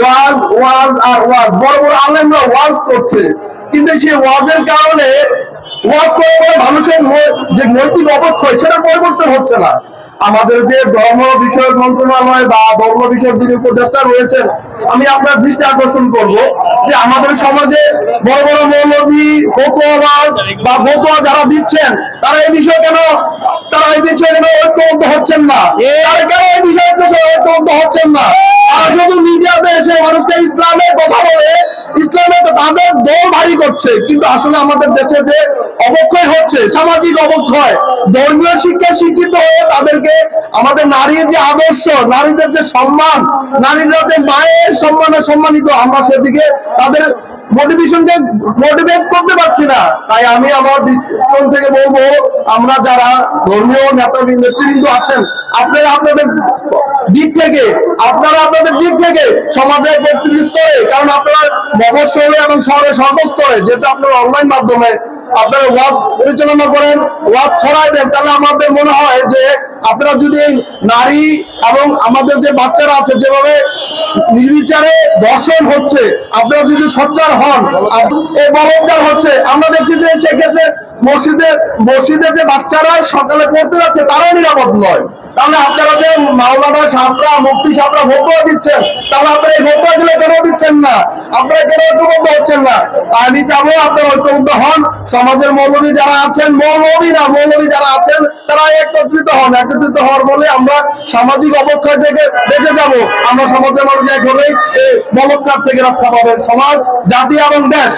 ওয়াজ ওয়াজ আর ওয়াজ। বড় বড় আলেমরা ওয়াজ করছে। কিন্তু সেই ওয়াজের কারণে ওয়াজ করে করে মানুষের যে নৈতিক অবক্ষয় সেটা পরিবর্তন হচ্ছে না। আমাদের যে ধর্ম বিষয়ক মন্ত্রণালয় বা ধর্ম বিষয়ক যিনি উপদেষ্টা রয়েছেন আমি আপনার দৃষ্টি আকর্ষণ করব যে আমাদের সমাজে বড় বড় মৌলবী ফতোয়াবাজ বা ফতোয়া যারা দিচ্ছেন তারা এই বিষয়ে কেন তারা এই বিষয়ে কেন ঐক্যবদ্ধ হচ্ছেন না তারা কেন এই বিষয়ে ঐক্যবদ্ধ হচ্ছেন না তারা শুধু মিডিয়াতে এসে মানুষকে ইসলামের কথা বলে ইসলামের তাদের দল ভারী করছে, কিন্তু আসলে আমাদের দেশে যে অবক্ষয় হচ্ছে, সামাজিক অবক্ষয়, ধর্মীয় শিক্ষা শিক্ষিত হয়ে তাদেরকে আমাদের নারীর যে আদর্শ, নারীদের যে সম্মান, নারীরা যে মায়ের সম্মানে সম্মানিত, আমরা সেদিকে তাদের মোটিভেশনকে মোটিভেট করতে পারছি না। তাই আমি আমার দৃষ্টিকোণ থেকে বলব, আমরা যারা ধর্মীয় নেতা নেতৃবৃন্দ আছেন, আপনারা আপনাদের দিক থেকে, আপনারা আপনাদের দিক থেকে সমাজের প্রতিটি স্তরে, কারণ আপনারা মফস্বলে এবং শহরে সর্বস্তরে যেটা আপনারা অনলাইন মাধ্যমে আপনারা ওয়াজ পরিচালনা করেন, ওয়াজ ছড়াই দেন, তাহলে আমাদের মনে হয় যে আপনারা যদি নারী এবং আমাদের যে বাচ্চারা আছে, যেভাবে নির্বিচারে দর্শন হচ্ছে, আপনারা যদি সজ্জার হন এই বলৎকার হচ্ছে, আমরা দেখছি যে সেক্ষেত্রে মসজিদে মসজিদে যে বাচ্চারা সকালে পড়তে যাচ্ছে, তারাও নিরাপদ নয়। তাহলে আপনারা যে মাওলানা সাহরা মুক্তি সাহরা ফতোয়া দিচ্ছেন, তাহলে আপনারা এই ফতোয়া গুলো কেন দিচ্ছেন না? আপনারা কেন ঐক্যবদ্ধ হচ্ছেন না? আমি চাবো আপনারা ঐক্যবদ্ধ হন। সমাজের মৌলবী যারা আছেন মৌলবী না মৌলবী যারা আছেন, তারা একত্রিত হন। একত্রিত হওয়ার বলে আমরা সামাজিক অবক্ষয় থেকে বেঁচে যাব। আমরা সমাজের মানুষ এক হলেই এই বলৎকার থেকে রক্ষা পাবে সমাজ, জাতি এবং দেশ।